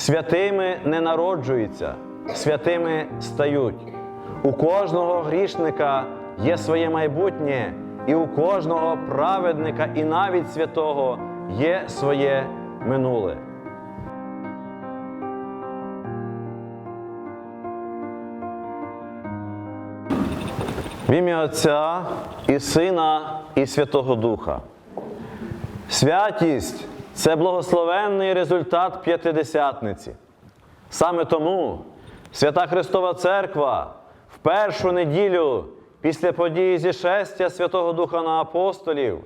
святими не народжуються, святими стають. У кожного грішника є своє майбутнє, і у кожного праведника, і навіть святого є своє минуле. В ім'я Отця і Сина, і Святого Духа. Святість це благословенний результат п'ятидесятниці. Саме тому Свята Христова Церква в першу неділю після події зішестя Святого Духа на апостолів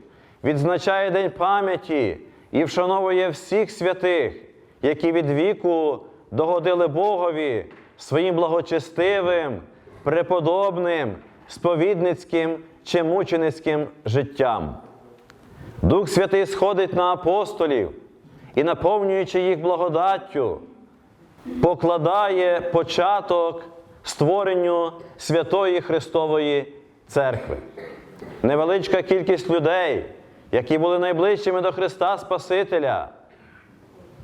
відзначає День пам'яті і вшановує всіх святих, які від віку догодили Богові своїм благочестивим, преподобним, сповідницьким чи мученицьким життям. Дух Святий сходить на апостолів і, наповнюючи їх благодаттю, покладає початок створенню Святої Христової Церкви. Невеличка кількість людей, які були найближчими до Христа Спасителя,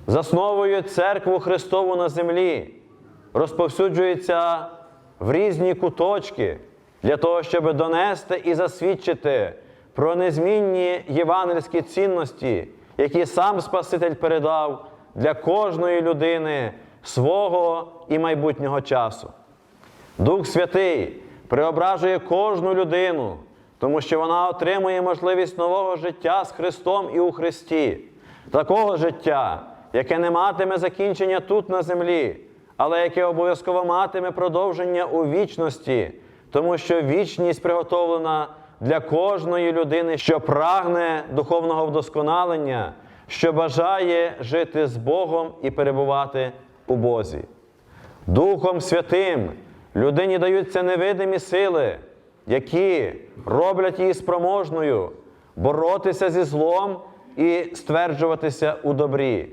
засновують церкву Христову на землі, розповсюджуються в різні куточки для того, щоб донести і засвідчити про незмінні євангельські цінності, які сам Спаситель передав для кожної людини свого і майбутнього часу. Дух Святий преображує кожну людину, тому що вона отримує можливість нового життя з Христом і у Христі, такого життя, яке не матиме закінчення тут на землі, але яке обов'язково матиме продовження у вічності, тому що вічність приготовлена для кожної людини, що прагне духовного вдосконалення, що бажає жити з Богом і перебувати у Бозі. Духом Святим людині даються невидимі сили, які роблять її спроможною боротися зі злом і стверджуватися у добрі,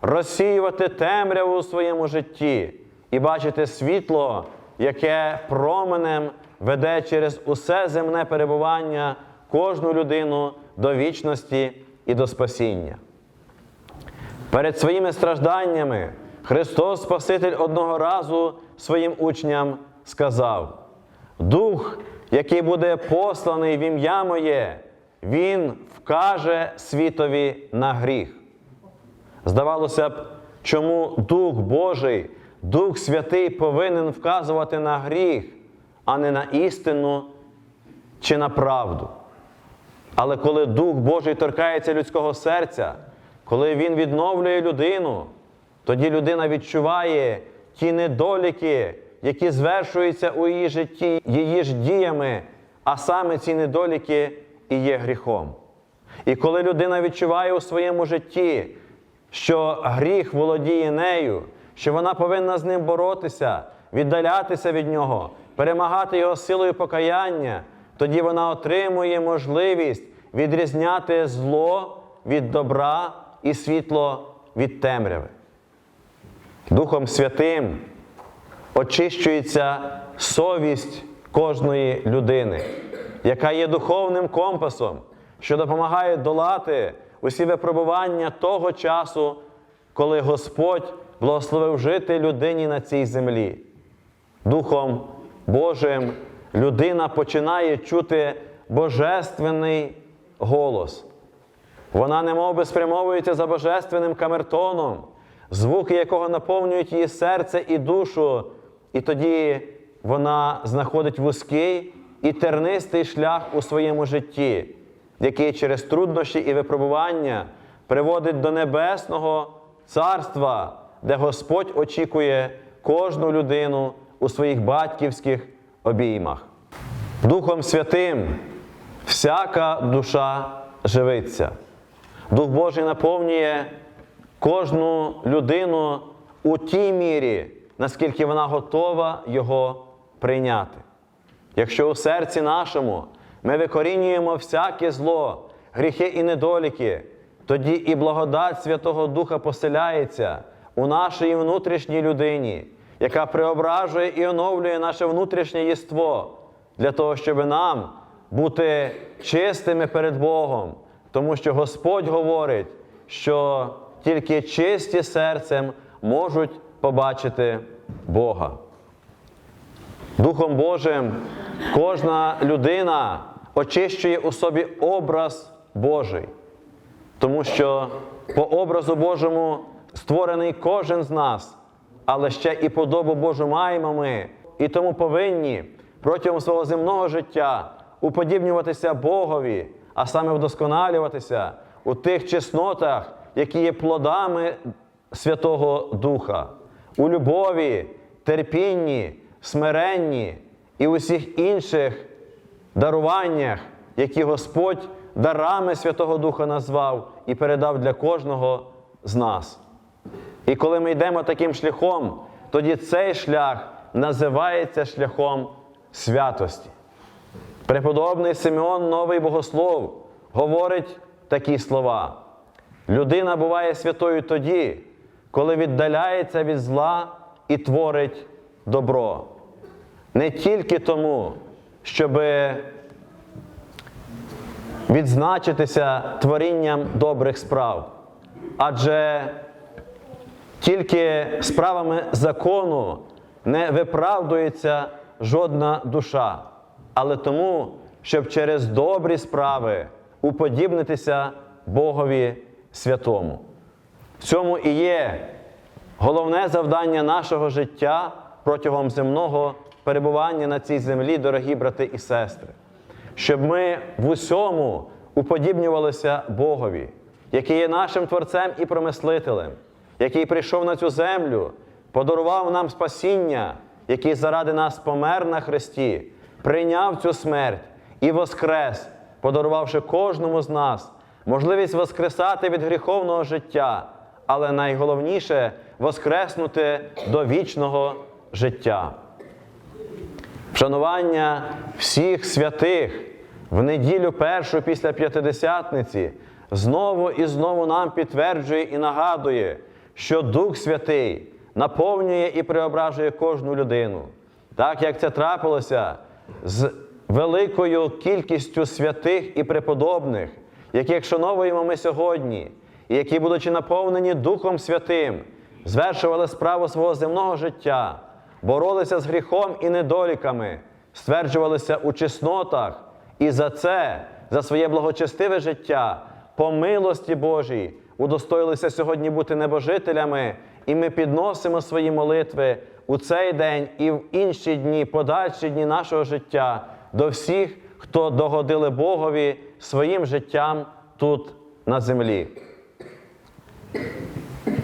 розсіювати темряву у своєму житті і бачити світло, яке променем веде через усе земне перебування кожну людину до вічності і до спасіння. Перед своїми стражданнями Христос Спаситель одного разу своїм учням сказав: Дух, який буде посланий в ім'я моє, Він вкаже світові на гріх. Здавалося б, чому Дух Божий, Дух Святий повинен вказувати на гріх, а не на істину чи на правду. Але коли Дух Божий торкається людського серця, коли Він відновлює людину, тоді людина відчуває ті недоліки, які звершуються у її житті, її ж діями, а саме ці недоліки і є гріхом. І коли людина відчуває у своєму житті, що гріх володіє нею, що вона повинна з ним боротися, віддалятися від нього, перемагати його силою покаяння, тоді вона отримує можливість відрізняти зло від добра і світло від темряви. Духом Святим очищується совість кожної людини, яка є духовним компасом, що допомагає долати усі випробування того часу, коли Господь благословив жити людині на цій землі. Духом Божим людина починає чути божественний голос. Вона немов би спрямовується за божественним камертоном, звуки якого наповнюють її серце і душу, і тоді вона знаходить вузький і тернистий шлях у своєму житті, який через труднощі і випробування приводить до небесного царства, де Господь очікує кожну людину у своїх батьківських обіймах. Духом Святим всяка душа живиться. Дух Божий наповнює кожну людину у тій мірі, наскільки вона готова його прийняти. Якщо у серці нашому ми викорінюємо всяке зло, гріхи і недоліки, тоді і благодать Святого Духа поселяється у нашій внутрішній людині, яка преображує і оновлює наше внутрішнє єство для того, щоб нам бути чистими перед Богом, тому що Господь говорить, що тільки чисті серцем можуть побачити Бога. Духом Божим кожна людина очищує у собі образ Божий, тому що по образу Божому створений кожен з нас, але ще і подобу Божу маємо ми, і тому повинні протягом свого земного життя уподібнюватися Богові, а саме вдосконалюватися у тих чеснотах, які є плодами Святого Духа, у любові, терпінні, смиренні і усіх інших даруваннях, які Господь дарами Святого Духа назвав і передав для кожного з нас. І коли ми йдемо таким шляхом, тоді цей шлях називається шляхом святості. Преподобний Симеон, новий богослов, говорить такі слова. Людина буває святою тоді, коли віддаляється від зла і творить добро. Не тільки тому, щоб відзначитися творінням добрих справ, адже тільки справами закону не виправдується жодна душа, але тому, щоб через добрі справи уподібнитися Богові святому. В цьому і є головне завдання нашого життя протягом земного перебування на цій землі, дорогі брати і сестри, щоб ми в усьому уподібнювалися Богові, який є нашим Творцем і промислителем, який прийшов на цю землю, подарував нам спасіння, який заради нас помер на Христі, прийняв цю смерть і воскрес, подарувавши кожному з нас можливість воскресати від гріховного життя, але найголовніше воскреснути до вічного життя. Вшанування всіх святих в неділю першу після п'ятидесятниці знову і знову нам підтверджує і нагадує, що Дух Святий наповнює і преображує кожну людину, так як це трапилося з великою кількістю святих і преподобних, яких шановуємо ми сьогодні, і які, будучи наповнені Духом Святим, звершували справу свого земного життя, боролися з гріхом і недоліками, стверджувалися у чеснотах, і за це, за своє благочестиве життя, по милості Божій, удостоїлися сьогодні бути небожителями, і ми підносимо свої молитви у цей день і в інші дні, подальші дні нашого життя до всіх, хто догодили Богові своїм життям тут на землі.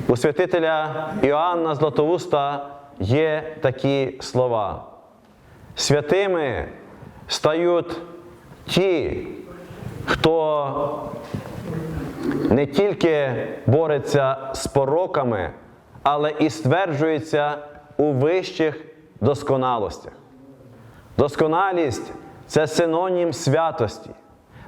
У святителя Іоанна Златоуста є такі слова. Святими стають ті, хто не тільки бореться з пороками, але і стверджується у вищих досконалостях. Досконалість це синонім святості.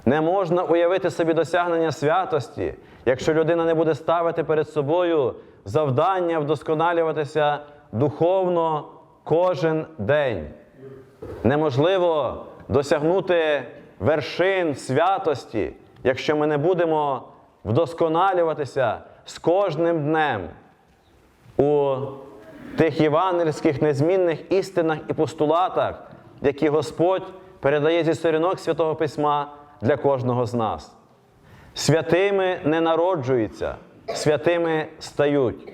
Не можна уявити собі досягнення святості, якщо людина не буде ставити перед собою завдання вдосконалюватися духовно кожен день. Неможливо досягнути вершин святості, якщо ми не будемо вдосконалюватися з кожним днем у тих євангельських незмінних істинах і постулатах, які Господь передає зі сторінок Святого Письма для кожного з нас. Святими не народжуються, святими стають.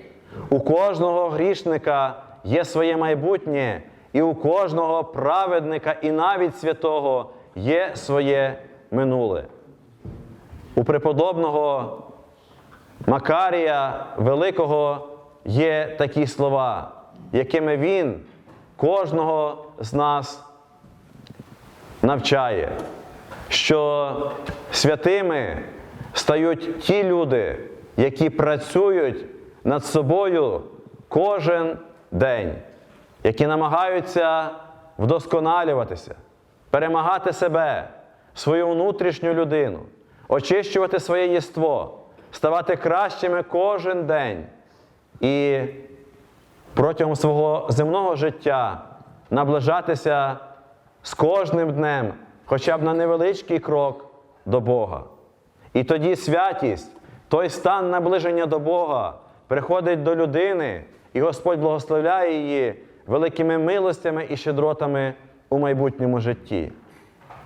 У кожного грішника є своє майбутнє, і у кожного праведника, і навіть святого є своє минуле. У преподобного Макарія Великого є такі слова, якими він кожного з нас навчає, що святими стають ті люди, які працюють над собою кожен день, які намагаються вдосконалюватися, перемагати себе, свою внутрішню людину, очищувати своє єство, ставати кращими кожен день і протягом свого земного життя наближатися з кожним днем, хоча б на невеличкий крок до Бога. І тоді святість, той стан наближення до Бога, приходить до людини, і Господь благословляє її великими милостями і щедротами у майбутньому житті.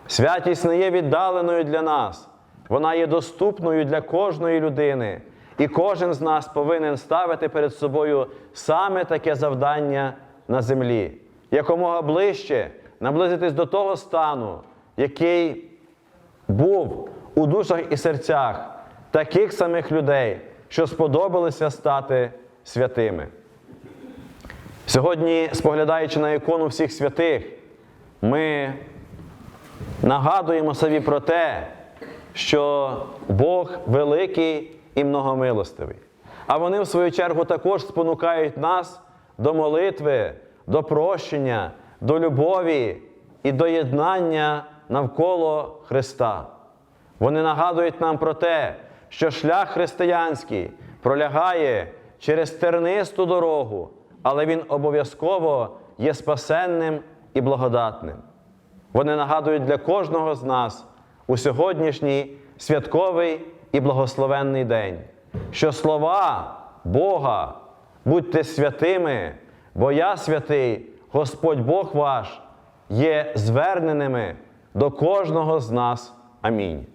Святість не є віддаленою для нас, вона є доступною для кожної людини, і кожен з нас повинен ставити перед собою саме таке завдання на землі, якомога ближче наблизитись до того стану, який був у душах і серцях таких самих людей, що сподобалися стати святими. Сьогодні, споглядаючи на ікону всіх святих, ми нагадуємо собі про те, що Бог великий і многомилостивий. А вони, в свою чергу, також спонукають нас до молитви, до прощення, до любові і до єднання навколо Христа. Вони нагадують нам про те, що шлях християнський пролягає через тернисту дорогу, але він обов'язково є спасенним і благодатним. Вони нагадують для кожного з нас у сьогоднішній святковий і благословенний день, що слова Бога, будьте святими, бо я святий, Господь Бог ваш, є зверненими до кожного з нас. Амінь.